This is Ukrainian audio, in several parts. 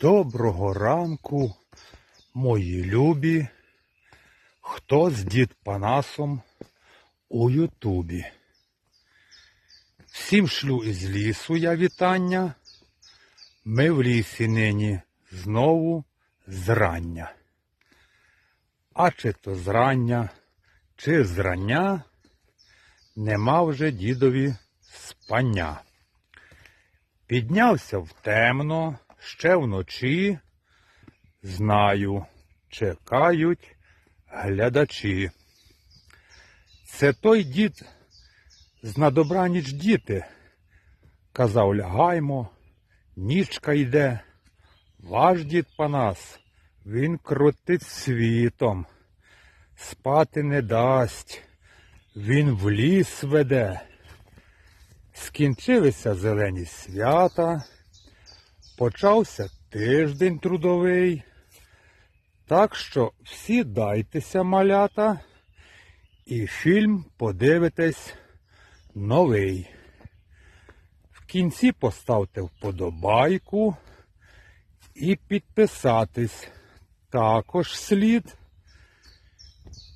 Доброго ранку, мої любі, хто з дід Панасом у Ютубі. Всім шлю із лісу я вітання. Ми в лісі нині знову зрання. А чи то зрання, чи зрання, нема вже дідові спання. Піднявся в темно, ще вночі. Знаю, чекають глядачі. Це той дід з на діти. Казав, лягаймо, нічка йде. Ваш дід Панас, він крутить світом, спати не дасть, він в ліс веде. Скінчилися зелені свята, почався тиждень трудовий. Так що всі дайтеся, малята, і фільм подивитесь новий. В кінці поставте вподобайку і підписатись також слід.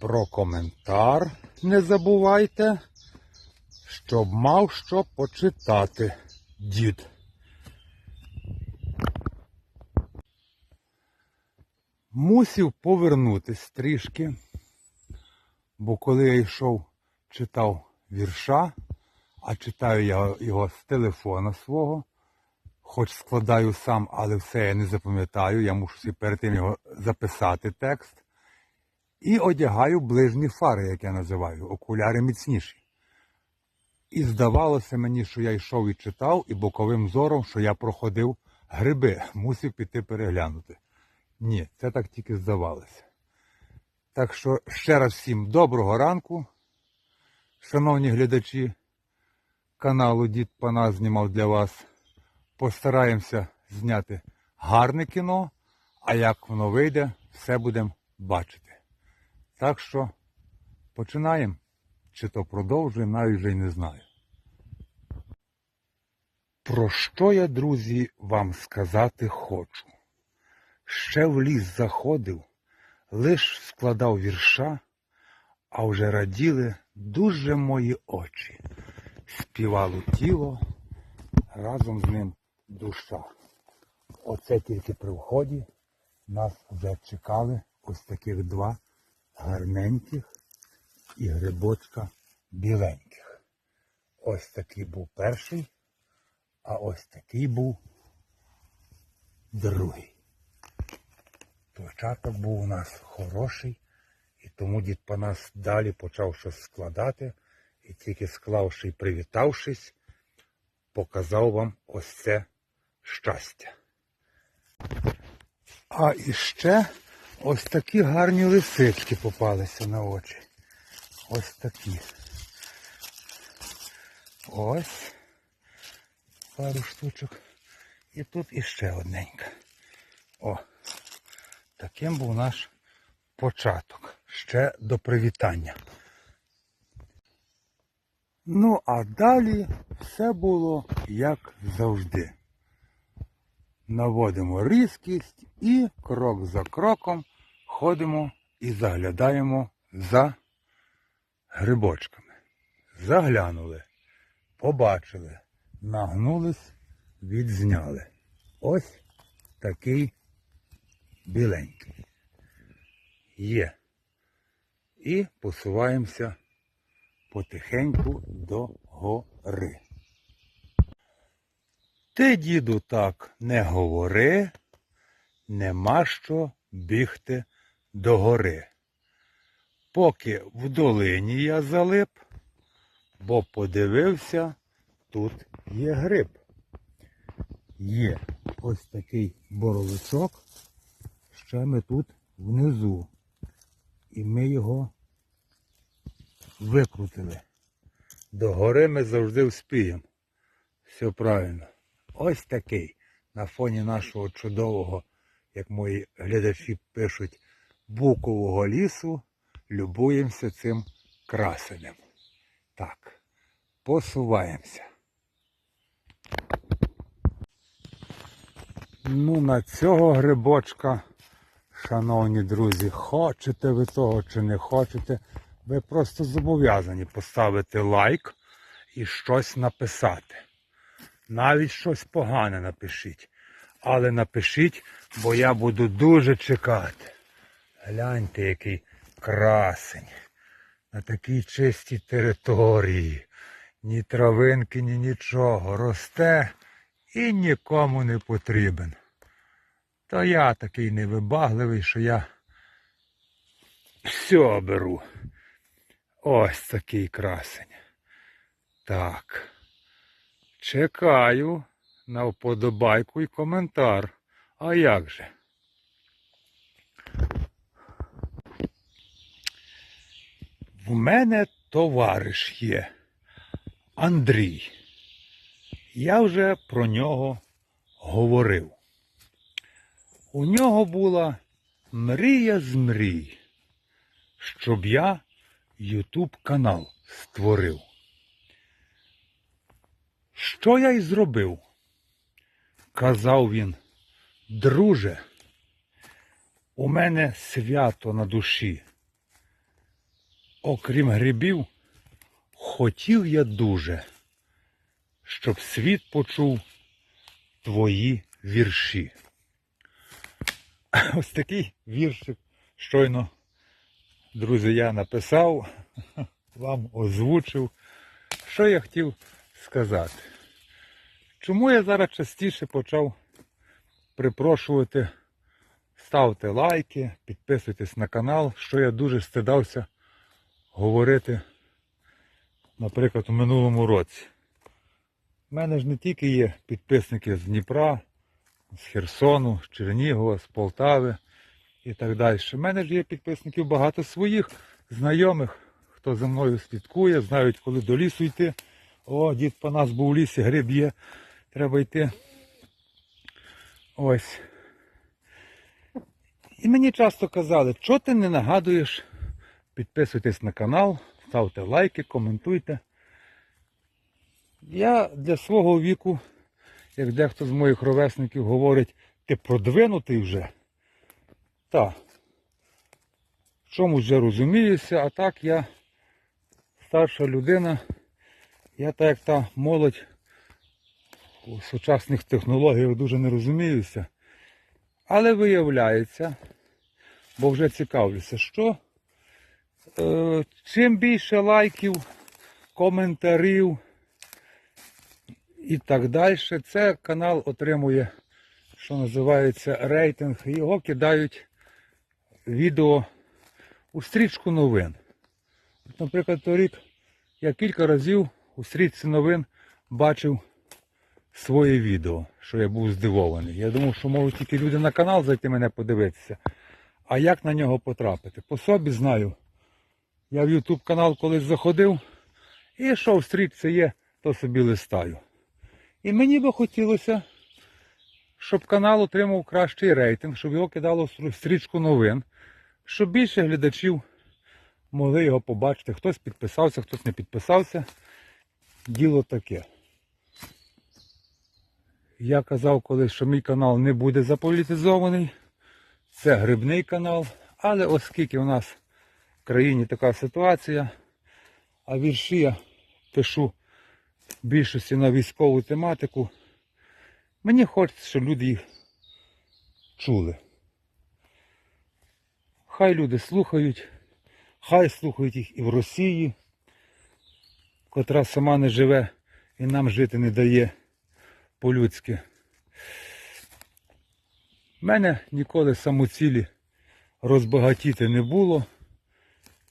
Про коментар не забувайте щоб мав що почитати дід. Мусів повернутись трішки, бо коли я йшов, читав вірша, а читаю я його з телефона свого, хоч складаю сам, але все я не запам'ятаю, я мушу перед тим його записати текст. І одягаю ближні фари, як я називаю, окуляри міцніші. І здавалося мені, що я йшов і читав, і боковим зором, що я проходив гриби, мусив піти переглянути. Ні, це так тільки здавалося. Так що ще раз всім доброго ранку, шановні глядачі каналу Дід Панас знімав для вас. Постараємося зняти гарне кіно, а як воно вийде, все будемо бачити. Так що починаємо. Чи то продовжуємо, навіть вже й не знаю. Про що я, друзі, вам сказати хочу? Ще в ліс заходив, лиш складав вірша, а вже раділи дуже мої очі. Співало тіло, разом з ним душа. Оце тільки при вході нас вже чекали ось таких два гарненьких і грибочка біленьких. Ось такий був перший, а ось такий був другий. Початок був у нас хороший, і тому дід по нас далі почав щось складати, і тільки склавши і привітавшись, показав вам ось це щастя. А іще ось такі гарні лисички попалися на очі. Ось такі. Ось. Пару штучок. І тут іще одненька. О. Таким був наш початок. Ще до привітання. Ну, а далі все було як завжди. Наводимо різкість і крок за кроком ходимо і заглядаємо за грибочками. Заглянули, побачили, нагнулись, відзняли. Ось такий біленький. Є. І посуваємося потихеньку до гори. Ти, діду, так не говори, нема що бігти до гори поки в долині я залип, бо подивився, тут є гриб. Є ось такий боровичок, ми тут внизу. І ми його викрутили. До гори ми завжди вспіємо. Все правильно. Ось такий на фоні нашого чудового, як мої глядачі пишуть, букового лісу любуємося цим красенем. Так, посуваємося. Ну, на цього грибочка, шановні друзі, хочете ви того чи не хочете, ви просто зобов'язані поставити лайк і щось написати. Навіть щось погане напишіть. Але напишіть, бо я буду дуже чекати. Гляньте, який красень. На такій чистій території. Ні травинки, ні нічого. Росте і нікому не потрібен. То я такий невибагливий, що я все беру. Ось такий красень. Так. Чекаю на вподобайку і коментар. А як же? В мене товариш є Андрій. Я вже про нього говорив. У нього була мрія з мрій, щоб я Ютуб канал створив. Що я й зробив? Казав він, друже, у мене свято на душі. Окрім грибів, хотів я дуже, щоб світ почув твої вірші. Ось такий віршик щойно, друзі, я написав, вам озвучив. Що я хотів сказати? Чому я зараз частіше почав припрошувати, ставте лайки, підписуйтесь на канал, що я дуже стидався говорити, наприклад, у минулому році. У мене ж не тільки є підписники з Дніпра, з Херсону, з Чернігова, з Полтави і так далі. У мене ж є підписників багато своїх знайомих, хто за мною слідкує, знають, коли до лісу йти. О, дід по нас був у лісі, гриб є, треба йти. Ось. І мені часто казали, що ти не нагадуєш, підписуйтесь на канал, ставте лайки, коментуйте. Я для свого віку, як дехто з моїх ровесників говорить, ти продвинутий вже. Так. В чомусь вже розуміюся, а так я старша людина. Я так як та молодь у сучасних технологіях дуже не розуміюся. Але виявляється, бо вже цікавлюся, що е, чим більше лайків, коментарів і так далі, це канал отримує, що називається рейтинг. Його кидають відео у стрічку новин. Наприклад, торік я кілька разів у стрічці новин бачив своє відео, що я був здивований. Я думав, що можуть тільки люди на канал зайти мене подивитися. А як на нього потрапити? По собі знаю. Я в YouTube канал колись заходив і що в стрічці є, то собі листаю. І мені би хотілося, щоб канал отримав кращий рейтинг, щоб його кидало стрічку новин, щоб більше глядачів могли його побачити. Хтось підписався, хтось не підписався. Діло таке. Я казав колись, що мій канал не буде заполітизований. Це грибний канал. Але оскільки у нас в країні така ситуація, а вірші я пишу більшості на військову тематику, мені хочеться, щоб люди їх чули. Хай люди слухають, хай слухають їх і в Росії, котра сама не живе і нам жити не дає по-людськи. У мене ніколи самоцілі розбагатіти не було.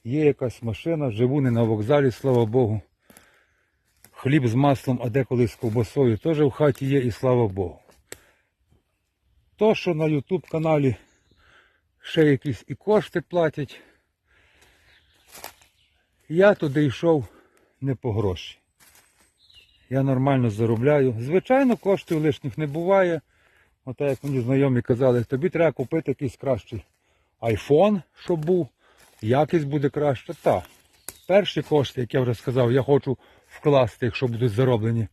Є якась машина, живу не на вокзалі, слава Богу. Хліб з маслом, а деколи з ковбасою теж в хаті є і слава Богу. То, що на YouTube каналі ще якісь і кошти платять, я туди йшов не по гроші. Я нормально заробляю. Звичайно, коштів лишніх не буває. Ота, як мені знайомі казали, тобі треба купити якийсь кращий айфон, щоб був, якість буде краща. Та, перші кошти, як я вже сказав, я хочу вкласти, якщо будуть зароблені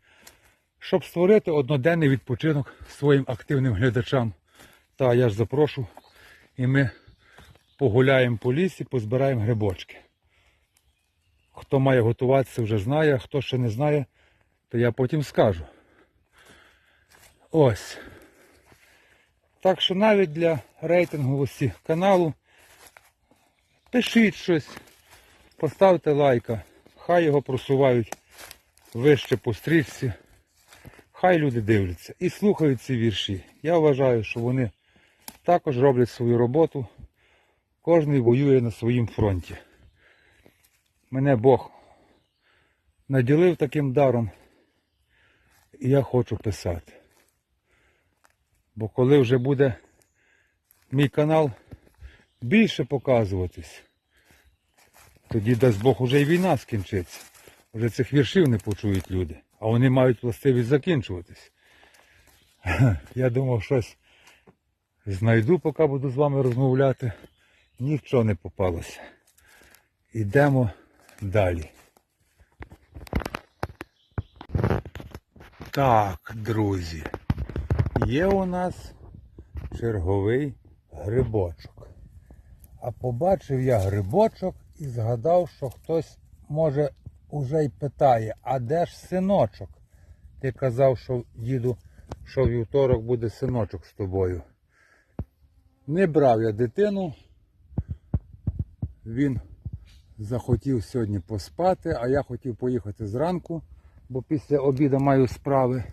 щоб створити одноденний відпочинок своїм активним глядачам. Та я ж запрошу, і ми погуляємо по лісі, позбираємо грибочки. Хто має готуватися, вже знає, хто ще не знає, то я потім скажу. Ось. Так що навіть для рейтинговості каналу пишіть щось, поставте лайка, хай його просувають вище по стрічці. Хай люди дивляться і слухають ці вірші. Я вважаю, що вони також роблять свою роботу. Кожний воює на своїм фронті. Мене Бог наділив таким даром, і я хочу писати. Бо коли вже буде мій канал більше показуватись, тоді дасть Бог уже і війна скінчиться. Вже цих віршів не почують люди, а вони мають властивість закінчуватись. Я думав, щось знайду, поки буду з вами розмовляти. Нічого не попалося. Йдемо далі. Так, друзі, є у нас черговий грибочок. А побачив я грибочок і згадав, що хтось може уже й питає, а де ж синочок? Ти казав, що діду, що вівторок буде синочок з тобою. Не брав я дитину. Він захотів сьогодні поспати, а я хотів поїхати зранку, бо після обіду маю справи.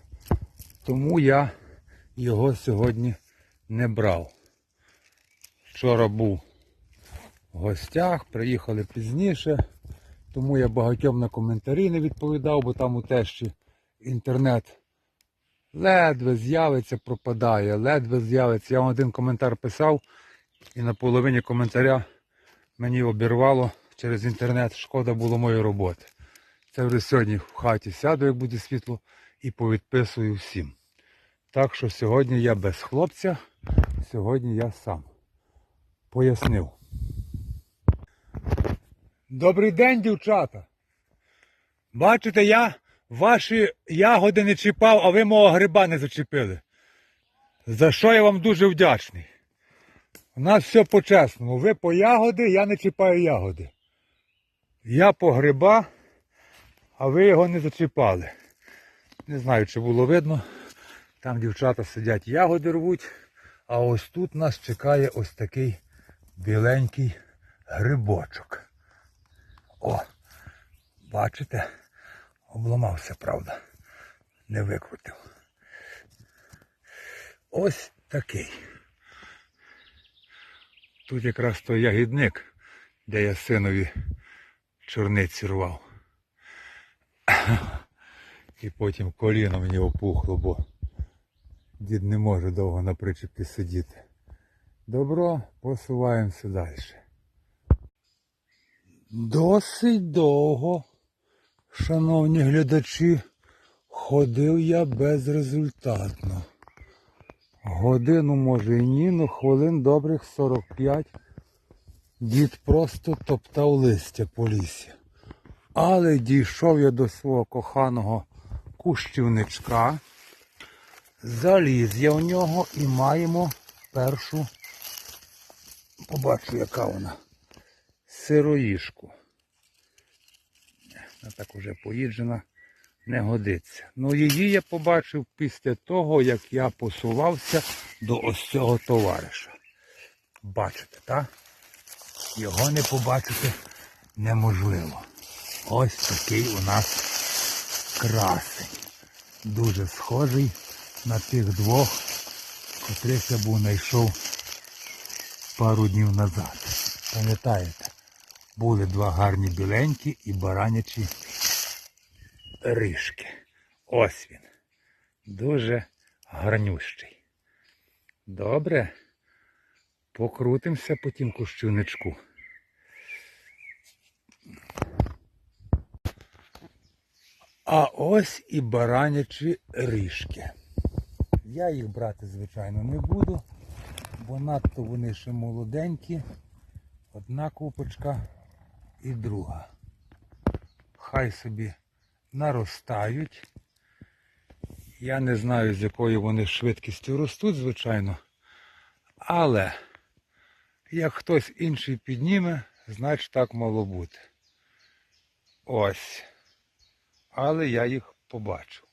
Тому я його сьогодні не брав. Вчора був в гостях, приїхали пізніше, тому я багатьом на коментарі не відповідав, бо там у тещі інтернет ледве з'явиться, пропадає, ледве з'явиться. Я вам один коментар писав і на половині коментаря мені обірвало через інтернет. Шкода було моєї роботи. Це вже сьогодні в хаті сяду, як буде світло, і повідписую всім. Так що сьогодні я без хлопця, сьогодні я сам. Пояснив. Добрий день, дівчата. Бачите, я ваші ягоди не чіпав, а ви мого гриба не зачепили. За що я вам дуже вдячний. У нас все по-чесному. Ви по ягоди, я не чіпаю ягоди. Я по гриба, а ви його не зачіпали. Не знаю, чи було видно. Там дівчата сидять, ягоди рвуть. А ось тут нас чекає ось такий біленький грибочок. О, бачите? Обламався, правда. Не викрутив. Ось такий. Тут якраз той ягідник, де я синові чорниці рвав. І потім коліно мені опухло, бо дід не може довго на причепі сидіти. Добро, посуваємося далі. Досить довго, шановні глядачі, ходив я безрезультатно. Годину, може і ні, ну хвилин добрих 45 дід просто топтав листя по лісі. Але дійшов я до свого коханого кущівничка, заліз я в нього і маємо першу, побачу, яка вона, сироїшку. Вона так уже поїджена, не годиться. Ну її я побачив після того, як я посувався до ось цього товариша. Бачите, так? Його не побачити неможливо. Ось такий у нас красень. Дуже схожий на тих двох, котрих я був знайшов пару днів назад. Пам'ятаєте, були два гарні біленькі і баранячі рижки. Ось він. Дуже гарнющий. Добре. Покрутимося по тім кущуничку. А ось і баранячі ріжки. Я їх брати, звичайно, не буду, бо надто вони ще молоденькі. Одна купочка і друга. Хай собі наростають. Я не знаю, з якою вони швидкістю ростуть, звичайно. Але як хтось інший підніме, значить так мало бути. Ось. Але я їх побачу.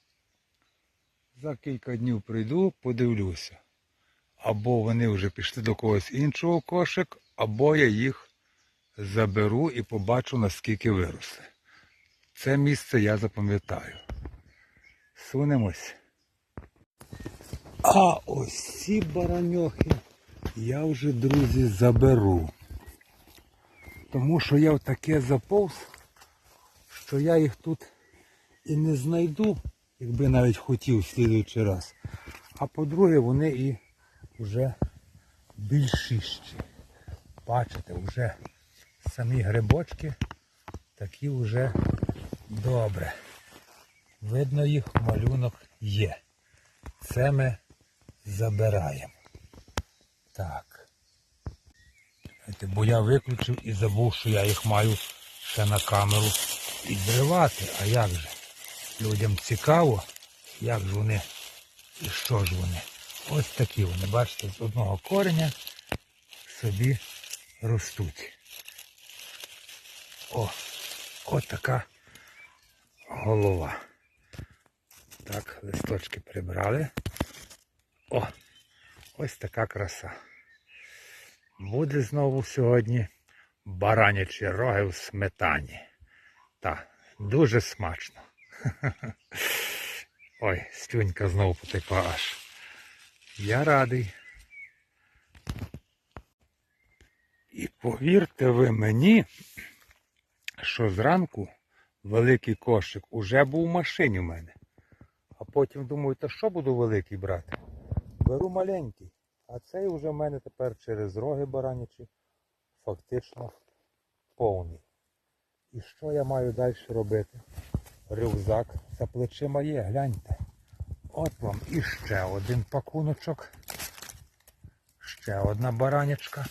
За кілька днів прийду, подивлюся. Або вони вже пішли до когось іншого кошик, або я їх заберу і побачу, наскільки виросли. Це місце я запам'ятаю. Сунемось. А ось ці бараньохи я вже, друзі, заберу. Тому що я в таке заповз, що я їх тут і не знайду, якби навіть хотів в слідуючий раз. А по-друге, вони і вже більшищі. Бачите, вже самі грибочки такі вже добре. Видно їх, малюнок є. Це ми забираємо. Так. Бо я виключив і забув, що я їх маю ще на камеру підривати. А як же? Людям цікаво, як ж вони і що ж вони. Ось такі вони, бачите, з одного кореня собі ростуть. О, от така голова. Так, листочки прибрали. О, ось така краса. Буде знову сьогодні баранячі роги в сметані. Та, дуже смачно. Ой, слюнька знову потекла аж. Я радий. І повірте ви мені, що зранку великий кошик уже був в машині в мене. А потім думаю, та що буду великий брати? Беру маленький. А цей вже в мене тепер через роги баранячі фактично повний. І що я маю далі робити? Рюкзак за плечима є, гляньте. От вам іще один пакуночок. Ще одна баранячка.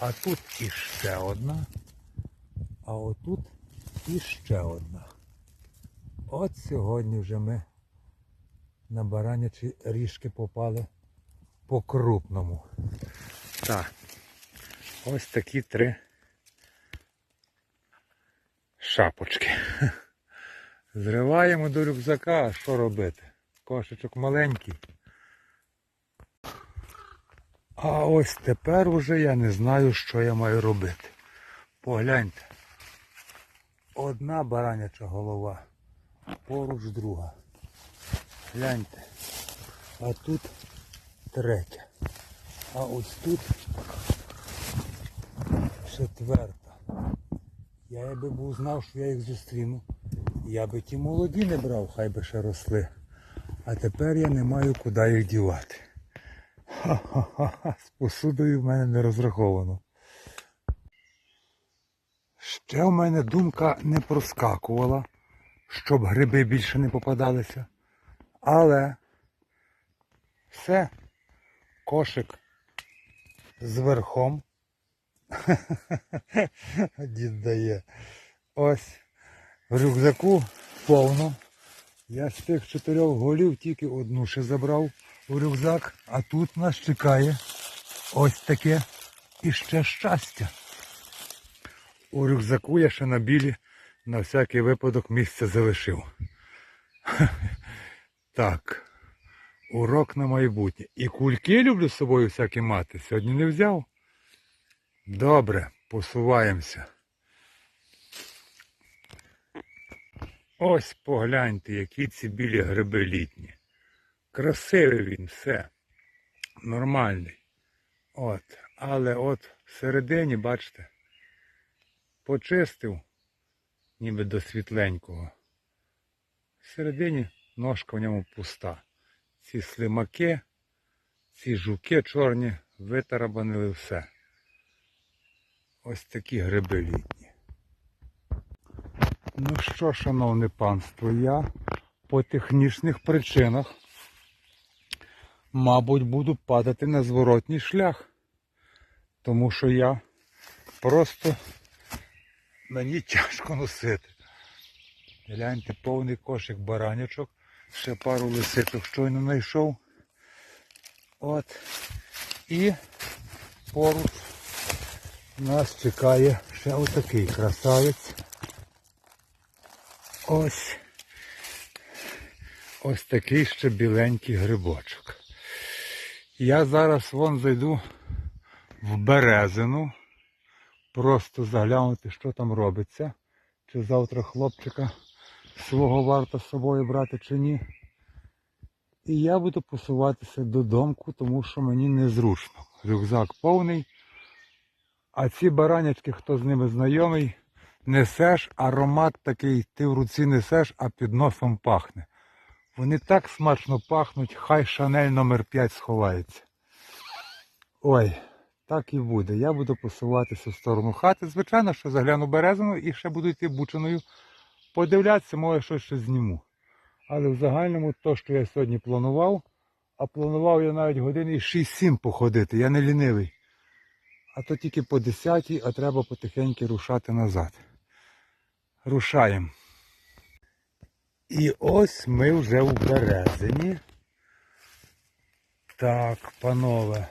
А тут іще одна. А отут іще одна. От сьогодні вже ми на баранячі ріжки попали по крупному. Так. Ось такі три шапочки. Зриваємо до рюкзака, а що робити? Кошечок маленький. А ось тепер уже я не знаю, що я маю робити. Погляньте. Одна бараняча голова, поруч друга. Гляньте. А тут третя. А ось тут четверта. Я якби був знав, що я їх зустріну. Я би ті молоді не брав, хай би ще росли. А тепер я не маю куди їх дівати. Ха-ха-ха, з посудою в мене не розраховано. Ще в мене думка не проскакувала, щоб гриби більше не попадалися. Але все, кошик з верхом. Дід дає. Ось в рюкзаку повно. Я з тих чотирьох голів тільки одну ще забрав у рюкзак, а тут нас чекає ось таке іще щастя. У рюкзаку я ще на білі на всякий випадок місце залишив. Так, урок на майбутнє. І кульки люблю з собою всякі мати. Сьогодні не взяв. Добре, посуваємося. Ось погляньте, які ці білі гриби літні. Красивий він, все. Нормальний. От. Але от всередині, бачите, почистив, ніби до світленького. Всередині ножка в ньому пуста. Ці слимаки, ці жуки чорні витарабанили все. Ось такі гриби літні. Ну що, шановне панство, я по технічних причинах, мабуть, буду падати на зворотній шлях. Тому що я просто мені тяжко носити. Гляньте, повний кошик баранячок. Ще пару лисичок щойно знайшов. От. І поруч нас чекає ще отакий красавець. Ось. Ось такий ще біленький грибочок. Я зараз вон зайду в березину. Просто заглянути, що там робиться. Чи завтра хлопчика свого варто з собою брати чи ні. І я буду посуватися додому, тому що мені незручно. Рюкзак повний. А ці баранячки, хто з ними знайомий, несеш, аромат такий, ти в руці несеш, а під носом пахне. Вони так смачно пахнуть, хай шанель номер 5 сховається. Ой, так і буде. Я буду посуватися в сторону хати. Звичайно, що загляну березину і ще буду йти бучиною. Подивлятися, може щось ще зніму. Але в загальному то, що я сьогодні планував, а планував я навіть години 6-7 походити, я не лінивий. А то тільки по 10, а треба потихеньку рушати назад. Рушаємо. І ось ми вже в березині. Так, панове.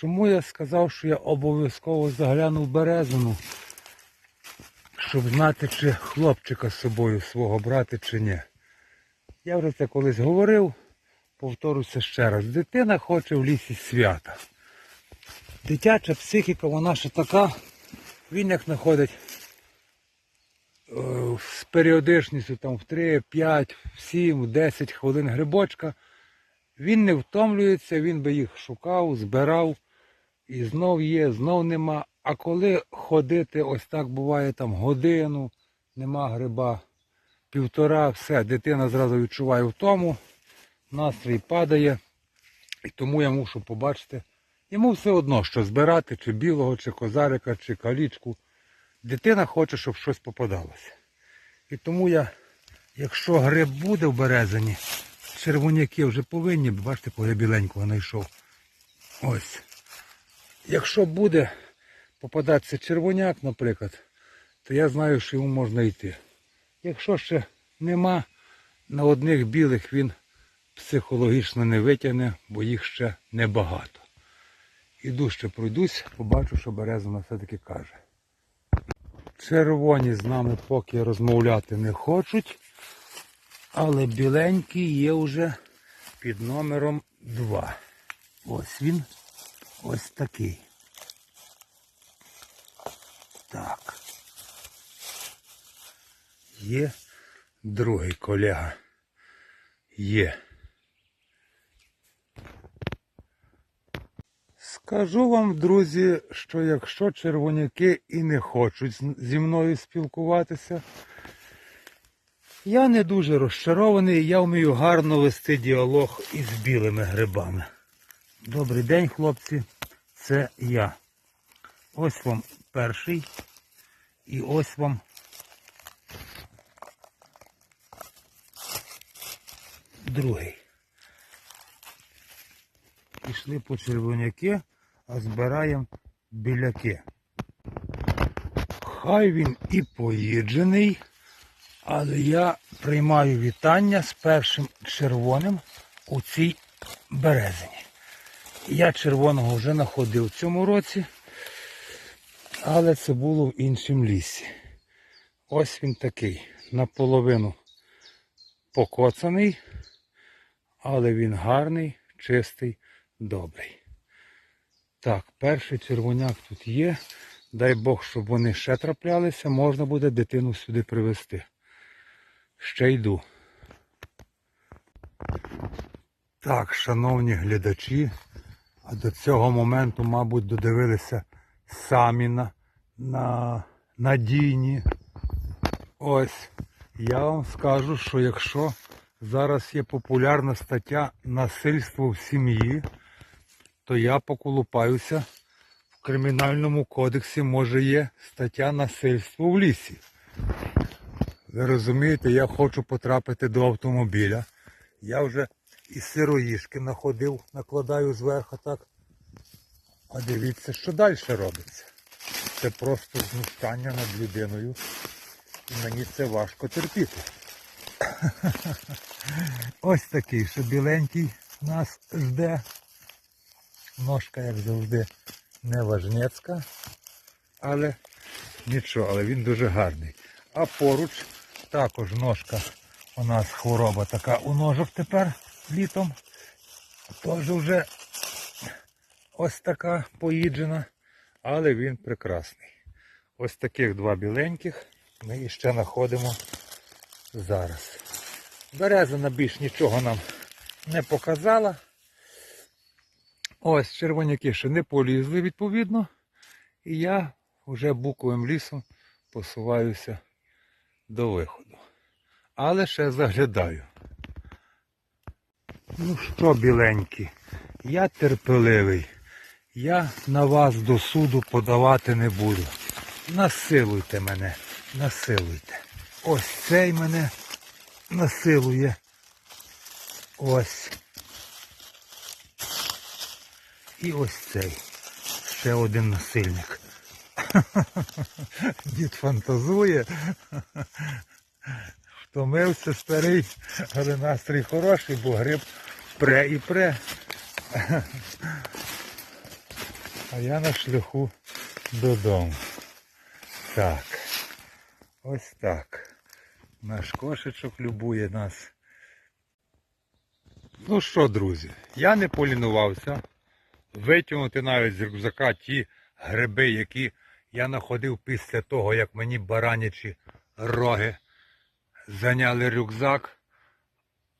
Чому я сказав, що я обов'язково загляну в березину, щоб знати, чи хлопчика з собою свого брати, чи ні. Я вже це колись говорив, повторюся ще раз. Дитина хоче в лісі свята. Дитяча психіка, вона ще така, він як знаходить е, з періодичністю там в 3, 5, 7, 10 хвилин грибочка. Він не втомлюється, він би їх шукав, збирав. І знов є, знов нема. А коли ходити, ось так буває там годину, нема гриба, півтора, все, дитина зразу відчуває втому, настрій падає. І тому я мушу побачити. Йому все одно, що збирати, чи білого, чи козарика, чи калічку. Дитина хоче, щоб щось попадалося. І тому я, якщо гриб буде в березині, червоняки вже повинні, бачите, кого я біленького знайшов. Ось. Якщо буде попадатися червоняк, наприклад, то я знаю, що йому можна йти. Якщо ще нема, на одних білих він психологічно не витягне, бо їх ще небагато. Іду ще пройдусь, побачу, що березина все-таки каже. Червоні з нами поки розмовляти не хочуть, але біленький є вже під номером 2. Ось він. Ось такий. Так. Є другий колега. Є. Скажу вам, друзі, що якщо червоняки і не хочуть зі мною спілкуватися, я не дуже розчарований, я вмію гарно вести діалог із білими грибами. Добрий день, хлопці. Це я. Ось вам перший. І ось вам другий. Пішли по червоняки, а збираємо біляки. Хай він і поїджений, але я приймаю вітання з першим червоним у цій березині. Я червоного вже знаходив в цьому році, але це було в іншому лісі. Ось він такий, наполовину покоцаний, але він гарний, чистий, добрий. Так, перший червоняк тут є. Дай Бог, щоб вони ще траплялися, можна буде дитину сюди привезти. Ще йду. Так, шановні глядачі, а до цього моменту, мабуть, додивилися самі на, на надійні. Ось, я вам скажу, що якщо зараз є популярна стаття насильство в сім'ї, то я поколупаюся. В кримінальному кодексі може є стаття насильство в лісі. Ви розумієте, я хочу потрапити до автомобіля. Я вже і сироїшки находив, накладаю зверху так. А дивіться, що далі робиться. Це просто знущання над людиною. І мені це важко терпіти. Ось такий, що біленький нас жде. Ножка, як завжди, не важнецька, але нічого, але він дуже гарний. А поруч також ножка у нас хвороба така у ножок тепер літом. Теж вже ось така поїджена, але він прекрасний. Ось таких два біленьких ми іще знаходимо зараз. Березина більш нічого нам не показала. Ось червоняки ще не полізли відповідно. І я вже буковим лісом посуваюся до виходу. Але ще заглядаю. Ну що, біленькі, я терпеливий. Я на вас до суду подавати не буду. Насилуйте мене, насилуйте. Ось цей мене насилує. Ось. І ось цей. Ще один насильник. Дід фантазує. Втомився старий, але настрій хороший, бо гриб пре і пре. А я на шляху додому. Так. Ось так. Наш кошечок любує нас. Ну що, друзі, я не полінувався витягнути навіть з рюкзака ті гриби, які я знаходив після того, як мені баранячі роги зайняли рюкзак,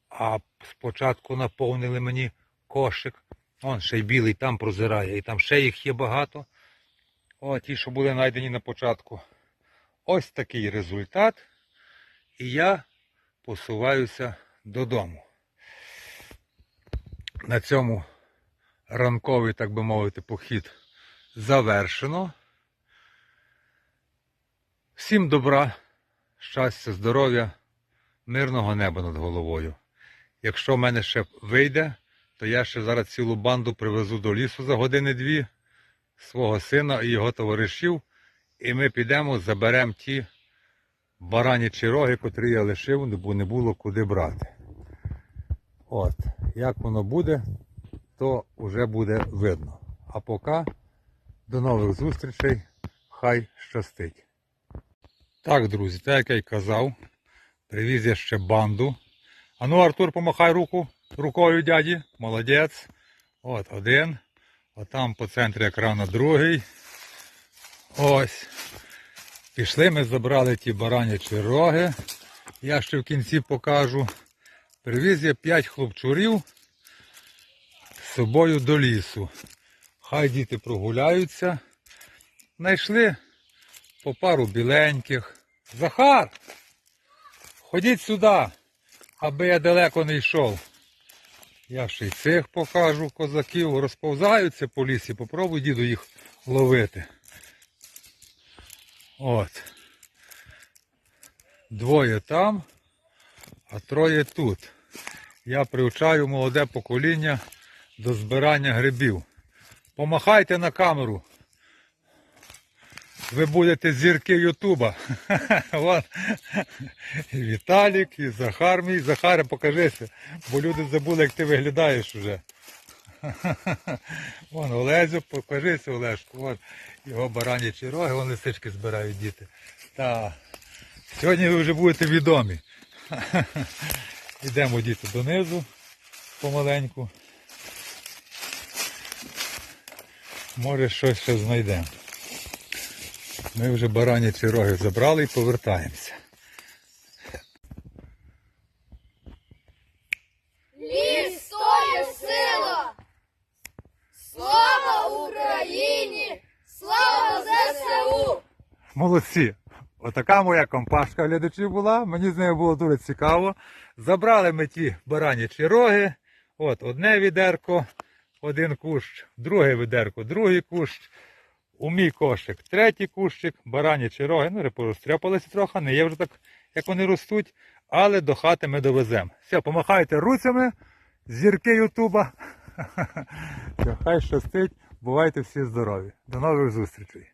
а спочатку наповнили мені кошик. Вон ще й білий там прозирає, і там ще їх є багато. О, ті, що були знайдені на початку. Ось такий результат. І я посуваюся додому. На цьому ранковий, так би мовити, похід завершено. Всім добра, щастя, здоров'я, мирного неба над головою. Якщо в мене ще вийде, то я ще зараз цілу банду привезу до лісу за години-дві свого сина і його товаришів. І ми підемо, заберемо ті баранячі роги, котрі я лишив, бо не було куди брати. От, як воно буде, то вже буде видно. А поки до нових зустрічей, хай щастить. Так, друзі, так як я й казав, привіз я ще банду. Ану, Артур, помахай руку рукою дяді. Молодець. От один. Отам по центрі екрану другий. Ось. Пішли, ми забрали ті баранячі роги. Я ще в кінці покажу. Привіз я 5 хлопчурів з собою до лісу. Хай діти прогуляються. Знайшли по пару біленьких. Захар! Ходіть сюди, аби я далеко не йшов. Я ще й цих покажу козаків, розповзаються по лісі, попробуй діду їх ловити. От. Двоє там, а троє тут. Я привчаю молоде покоління до збирання грибів. Помахайте на камеру. Ви будете зірки Ютуба. І Віталік, і Захар мій. Захаре, покажися, бо люди забули, як ти виглядаєш уже. Вон Олезю, покажися, Олешку. Вон його баранячі роги, вон лисички збирають діти. Та. Сьогодні ви вже будете відомі. Йдемо діти донизу помаленьку. Може щось ще знайдемо. Ми вже баранячі роги забрали і повертаємося. Ліс сила! Слава Україні! Слава ЗСУ! Молодці! Отака моя компашка глядачів була. Мені з нею було дуже цікаво. Забрали ми ті баранячі роги. От одне відерко, один кущ, друге відерко, другий кущ. У мій кошик третій кущик, баранячі роги. Ну, порозтряпалися трохи, не є вже так, як вони ростуть, але до хати ми довеземо. Все, помахайте руцями, зірки Ютуба. Все, Хай щастить, бувайте всі здорові. До нових зустрічей.